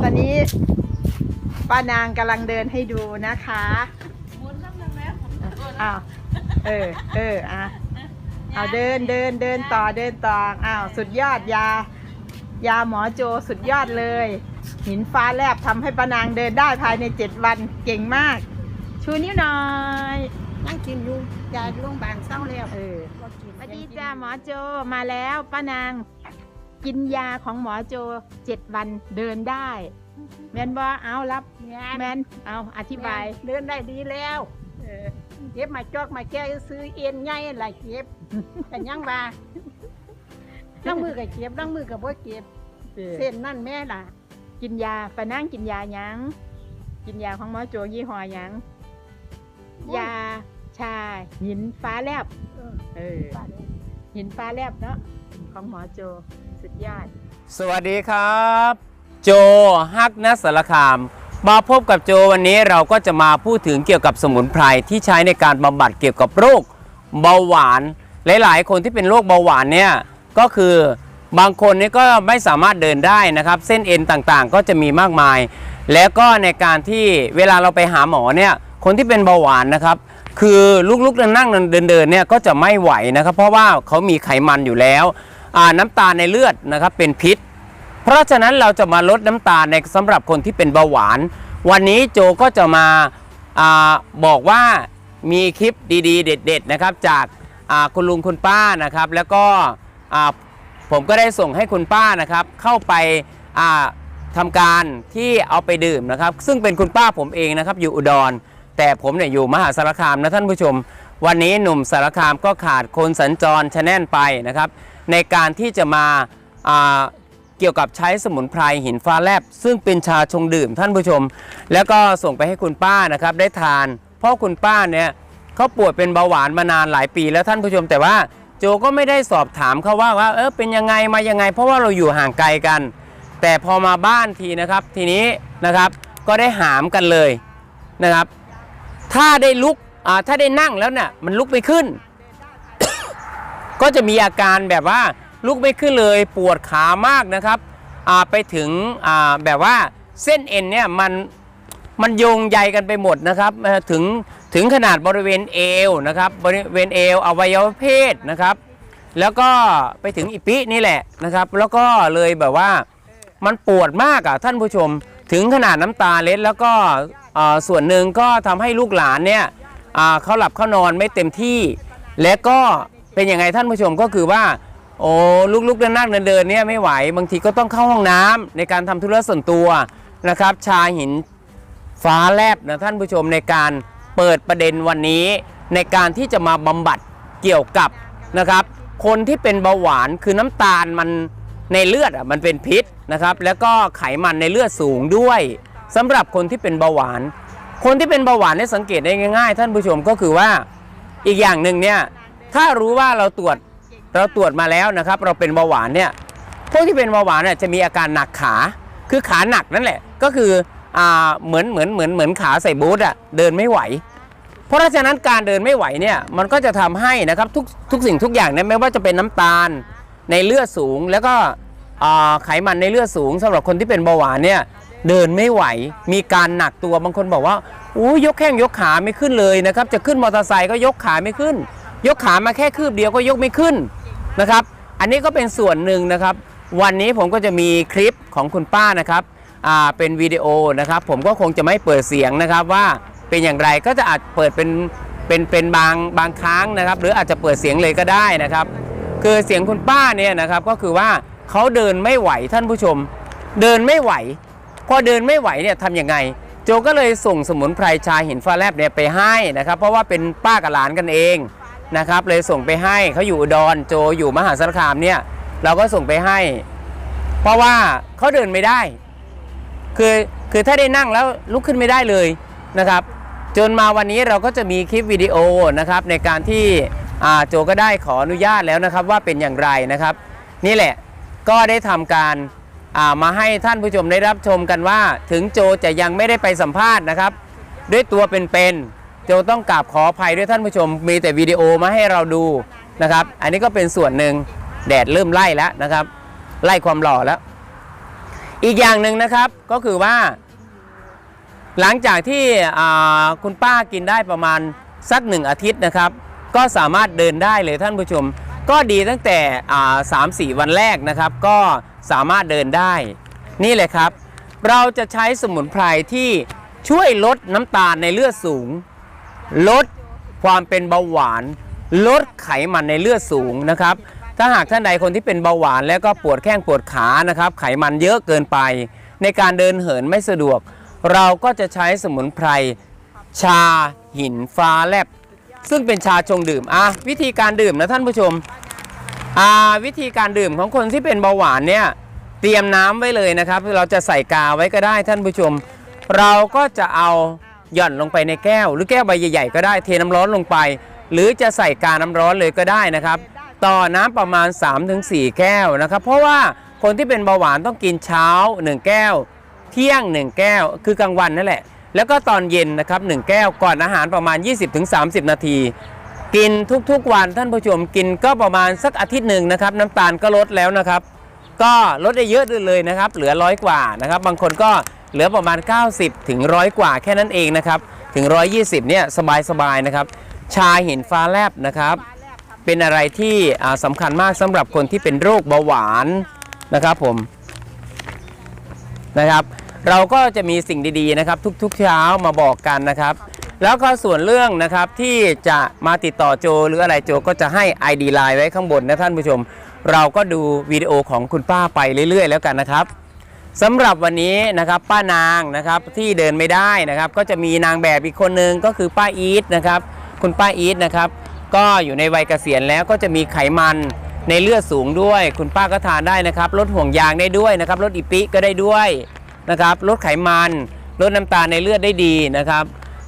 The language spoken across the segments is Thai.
ตอนนี้ป้านางกำลังเดินให้ดูนะคะหมุนน้ำหนึ่งแล้วอ้าวเออเอออะเอาเดินเดินเดินต่อเดินต่ออ้าวสุดยอดยา ยาหมอโจสุดยอดเลย หินฟ้าแลบทำให้ป้านางเดินได้ภายในเจ็ดวันเก่งมาก ชูนิ้วหน่อยนั่งกินอยู่ยาโรงพยาบาลเศร้าแล้วเออบ่กินสวัสดีจ้าหมอโจมาแล้วป้านาง กินยาของหมอโจเจ็ดวันเดินได้ แมนบอเอารับแม่แมนเอาอธิบาย เดินได้ดีแล้วเออเก็บมาจอกมาแก้ซื้อเอ็นใหญ่หลายเก็บแต่ยังว่าล้างมือกับเก็บล้างมือกับบ่เก็บเส้นนั่นแม่ล่ะ กินยาป้านางกินยาหยังกินยาของหมอโจยี่ห้อหยังยาชาหินฟ้าแลบเออเออหินฟ้าแลบเนาะของหมอโจ สุดยอด สวัสดีครับ โจฮักนัสสารคาม มาพบกับโจวันนี้เราก็จะมาพูดถึงเกี่ยวกับสมุนไพรที่ใช้ในการบำบัดเกี่ยวกับโรคเบาหวาน หลาย ๆ คนที่เป็นโรคเบาหวานเนี่ยก็คือบางคนนี่ก็ไม่สามารถเดินได้นะครับ เส้นเอ็นต่างๆ ก็จะมีมากมาย แล้วก็ในการที่เวลาเราไปหาหมอเนี่ยคนที่เป็นเบาหวานนะครับ คือลุกๆนั่งๆเดินๆเนี่ยก็จะไม่ไหวนะครับ เพราะว่าเขามีไขมันอยู่แล้ว น้ำตาลในเลือดนะครับเป็นพิษ เพราะฉะนั้นเราจะมาลดน้ำตาลในสำหรับคนที่เป็นเบาหวาน วันนี้โจก็จะมาอาบอกว่ามีคลิปดีๆ เด็ด ๆ นะครับ จากาคุณลุงคุณป้านะครับ แล้วก็ผมก็ได้ส่งให้คุณป้านะครับ เข้าไปาทำการที่เอาไปดื่มนะครับ ซึ่งเป็นคุณป้าผมเองนะครับ อยู่อุดร แต่ผมเนี่ยอยู่มหาสารคามนะท่านผู้ชม วันนี้หนุ่มสารคามก็ขาดคนสัญจรชะแน่นไปนะครับ ในการที่จะมาเกี่ยวกับใช้สมุนไพรหินฟ้าแลบ ซึ่งเป็นชาชงดื่มท่านผู้ชม แล้วก็ส่งไปให้คุณป้านะครับได้ทาน เพราะคุณป้าเนี่ยเขาป่วยเป็นเบาหวานมานานหลายปีแล้วท่านผู้ชม แต่ว่าโจก็ไม่ได้สอบถามเขาว่าว่าเออเป็นยังไงมายังไง เพราะว่าเราอยู่ห่างไกลกัน แต่พอมาบ้านทีนะครับ ทีนี้นะครับก็ได้หามกันเลยนะครับ ถ้าได้ลุกถ้าได้นั่งแล้วเนี่ยมันลุกไม่ขึ้น ก็จะมีอาการแบบว่าลุกไม่ขึ้นเลยปวดขามากนะครับไปถึงแบบว่าเส้นเอ็นเนี่ยมันมันโยงใยกันไปหมดนะครับถึงถึงขนาดบริเวณเอวนะครับบริเวณเอวอวัยวะเพศนะครับ แล้วก็ไปถึงอีปินี่แหละนะครับ แล้วก็เลยแบบว่ามันปวดมากอะท่านผู้ชม ถึงขนาดน้ำตาเล็ดแล้วก็ส่วนหนึ่งก็ทำให้ลูกหลานเนี่ยเขาหลับเขานอนไม่เต็มที่ และก็ เป็นยังไงท่านผู้ชมก็คือว่าโอ้ลุกๆนั่งๆเดินๆเนี่ยไม่ไหว บางทีก็ต้องเข้าห้องน้ำในการทำธุระส่วนตัวนะครับ ชาหินฟ้าแลบนะท่านผู้ชมในการเปิดประเด็นวันนี้ในการที่จะมาบำบัดเกี่ยวกับนะครับ คนที่เป็นเบาหวานคือน้ำตาลมันในเลือดอะมันเป็นพิษนะครับ แล้วก็ไขมันในเลือดสูงด้วยสำหรับคนที่เป็นเบาหวาน คนที่เป็นเบาหวานเนี่ยสังเกตได้ง่าย ๆ ท่านผู้ชมก็คือว่าอีกอย่างหนึ่งเนี่ย ถ้ารู้ว่าเราตรวจเราตรวจมาแล้วนะครับ เราเป็นเบาหวานเนี่ยพวกที่เป็นเบาหวานเนี่ยจะมีอาการหนักขาคือขาหนักนั่นแหละ ก็คืออ่าเหมือนเหมือนเหมือนเหมือนขาใส่บูทอะเดินไม่ไหว เพราะฉะนั้นการเดินไม่ไหวเนี่ยมันก็จะทำให้นะครับทุกทุกสิ่งทุกอย่างเนี่ยไม่ว่าจะเป็นน้ำตาลในเลือดสูงแล้วก็ไขมันในเลือดสูงสำหรับคนที่เป็นเบาหวานเนี่ยเดินไม่ไหว มีการหนักตัวบางคนบอกว่าอู้ยกแข้งยกขาไม่ขึ้นเลยนะครับ จะขึ้นมอเตอร์ไซค์ก็ยกขาไม่ขึ้น ยกขามาแค่คืบเดียวก็ยกไม่ขึ้นนะครับ อันนี้ก็เป็นส่วนหนึ่งนะครับ วันนี้ผมก็จะมีคลิปของคุณป้านะครับอ่าเป็นวิดีโอนะครับ ผมก็คงจะไม่เปิดเสียงนะครับว่าเป็นอย่างไรก็จะอาจเปิดเป็นเป็นเป็นบางบางครั้งนะครับ หรืออาจจะเปิดเสียงเลยก็ได้นะครับ คือเสียงคุณป้าเนี่ยนะครับก็คือว่าเขาเดินไม่ไหวท่านผู้ชม เดินไม่ไหวพอเดินไม่ไหวเนี่ยทำยังไงโจก็เลยส่งสมุนไพรชาหินฟ้าแลบเนี่ยไปให้นะครับ เพราะว่าเป็นป้ากับหลานกันเอง นะครับ เลยส่งไปให้เขาอยู่อุดรโจอยู่มหาสารคามเนี่ย เราก็ส่งไปให้ เพราะว่าเขาเดินไม่ได้ คือคือถ้าได้นั่งแล้วลุกขึ้นไม่ได้เลยนะครับ จนมาวันนี้เราก็จะมีคลิปวิดีโอนะครับในการที่โจก็ได้ขออนุญาตแล้วนะครับว่าเป็นอย่างไรนะครับ นี่แหละก็ได้ทำการามาให้ท่านผู้ชมได้รับชมกันว่า ถึงโจจะยังไม่ได้ไปสัมภาษณ์นะครับ ด้วยตัวเป็นๆ โจต้องกราบขออภัยด้วยท่านผู้ชม มีแต่วิดีโอมาให้เราดูนะครับ อันนี้ก็เป็นส่วนหนึ่งแดดเริ่มไล่แล้วนะครับ ไล่ความหล่อแล้ว อีกอย่างหนึ่งนะครับก็คือว่า หลังจากที่คุณป้ากินได้ประมาณสักหนึ่งอาทิตย์นะครับ ก็สามารถเดินได้เลยท่านผู้ชม ก็ดีตั้งแต่สามสี่วันแรกนะครับ ก็สามารถเดินได้ นี่เลยครับ เราจะใช้สมุนไพรที่ช่วยลดน้ำตาลในเลือดสูง ลดความเป็นเบาหวาน ลดไขมันในเลือดสูงนะครับ ถ้าหากท่านใดคนที่เป็นเบาหวานแล้วก็ปวดแข้งปวดขานะครับ ไขมันเยอะเกินไป ในการเดินเหินไม่สะดวก เราก็จะใช้สมุนไพร ชาหินฟ้าแลบ ซึ่งเป็นชาชงดื่มอะวิธีการดื่มนะท่านผู้ชมอ่าวิธีการดื่มของคนที่เป็นเบาหวานเนี่ยเตรียมน้ำไว้เลยนะครับ เราจะใส่กาไว้ก็ได้ท่านผู้ชม เราก็จะเอา หย่อนลงไปในแก้ว หรือแก้วใบใหญ่ๆก็ได้เทน้ำร้อนลงไป หรือจะใส่กาน้ำร้อนเลยก็ได้นะครับ ต่อน้ำประมาณ 3-4 แก้วนะครับ เพราะว่าคนที่เป็นเบาหวานต้องกินเช้า 1 แก้ว เที่ยง 1 แก้ว คือกลางวันนั่นแหละ แล้วก็ตอนเย็นนะครับ1แก้วก่อนอาหารประมาณ 20-30 นาที กินทุกๆวันท่านผู้ชมกินก็ประมาณสักอาทิตย์หนึ่งนะครับน้ำตาลก็ลดแล้วนะครับ ก็ลดได้เยอะเลยนะครับ เหลือร้อยกว่านะครับ บางคนก็ เหลือประมาณ 90 ถึงร้อยกว่าแค่นั้นเองนะครับ ถึง 120 เนี่ยสบายๆนะครับ ชาหินฟ้าแลบนะครับ เป็นอะไรที่สำคัญมากสำหรับคนที่เป็นโรคเบาหวานนะครับผมนะครับเราก็จะมีสิ่งดีๆนะครับ ทุกๆเช้ามาบอกกันนะครับ แล้วก็ส่วนเรื่องนะครับที่จะมาติดต่อโจ หรืออะไรโจก็จะให้ ID ไลน์ไว้ข้างบนนะท่านผู้ชม เราก็ดูวิดีโอของคุณป้าไปเรื่อย ๆ แล้วกันนะครับ สำหรับวันนี้นะครับป้านางนะครับที่เดินไม่ได้นะครับ ก็จะมีนางแบบอีกคนนึงก็คือป้าอีทนะครับ คุณป้าอีทนะครับ ก็อยู่ในวัยเกษียณแล้วก็จะมีไขมันในเลือดสูงด้วย คุณป้าก็ทานได้นะครับลดห่วงยางได้ด้วยนะครับลดอิปิก็ได้ด้วยนะครับลดไขมันลดน้ำตาลในเลือดได้ดีนะครับ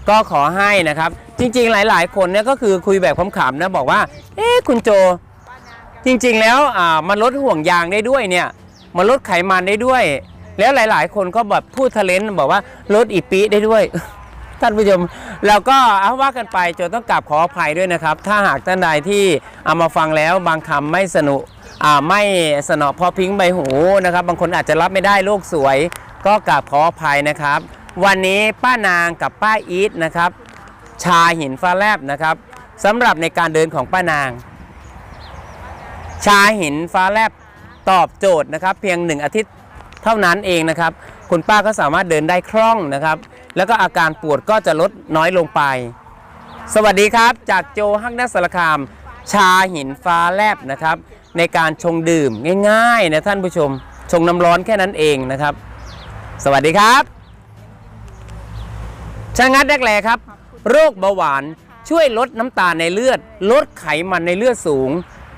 ก็ขอให้นะครับ จริงๆหลาย ๆ คนเนี่ยก็คือคุยแบบขำๆนะบอกว่า เอ๊ะคุณโจ จริงๆแล้วอ่ามันลดห่วงยางได้ด้วยเนี่ยมันลดไขมันได้ด้วย แล้วหลาย ๆ คนก็แบบพูดทะเลนบอกว่าลดอีปีได้ด้วย ท่านผู้ชมเราก็เอาว่ากันไปจนต้องกราบขออภัยด้วยนะครับ ถ้าหากท่านใดที่เอามาฟังแล้วบางคำไม่สนุอ่ไม่สนอพอพิงใบหูนะครับ บางคนอาจจะรับไม่ได้โลกสวย ก็กราบขออภัยนะครับ วันนี้ป้านางกับป้าอีทนะครับ ชาหินฟ้าแลบนะครับสำหรับในการเดินของป้านาง ชาหินฟ้าแลบตอบโจทย์นะครับ เพียงหนึ่งอาทิตย์ เท่านั้นเองนะครับ คุณป้าก็สามารถเดินได้คล่องนะครับ แล้วก็อาการปวดก็จะลดน้อยลงไป สวัสดีครับ จากโจฮักนักสารคาม ชาหินฟ้าแลบนะครับ ในการชงดื่มง่ายๆนะท่านผู้ชม ชงน้ำร้อนแค่นั้นเองนะครับ สวัสดีครับชางัดแรกแลครับ โรคเบาหวานช่วยลดน้ำตาลในเลือด ลดไขมันในเลือดสูง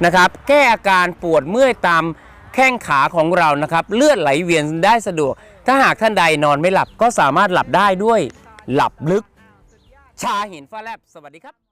นะครับ แก้อาการปวดเมื่อยตาม แข้งขาของเรานะครับ เลือดไหลเวียนได้สะดวก ถ้าหากท่านใดนอนไม่หลับก็สามารถหลับได้ด้วย หลับลึก ชาหินฟ้าแลบสวัสดีครับ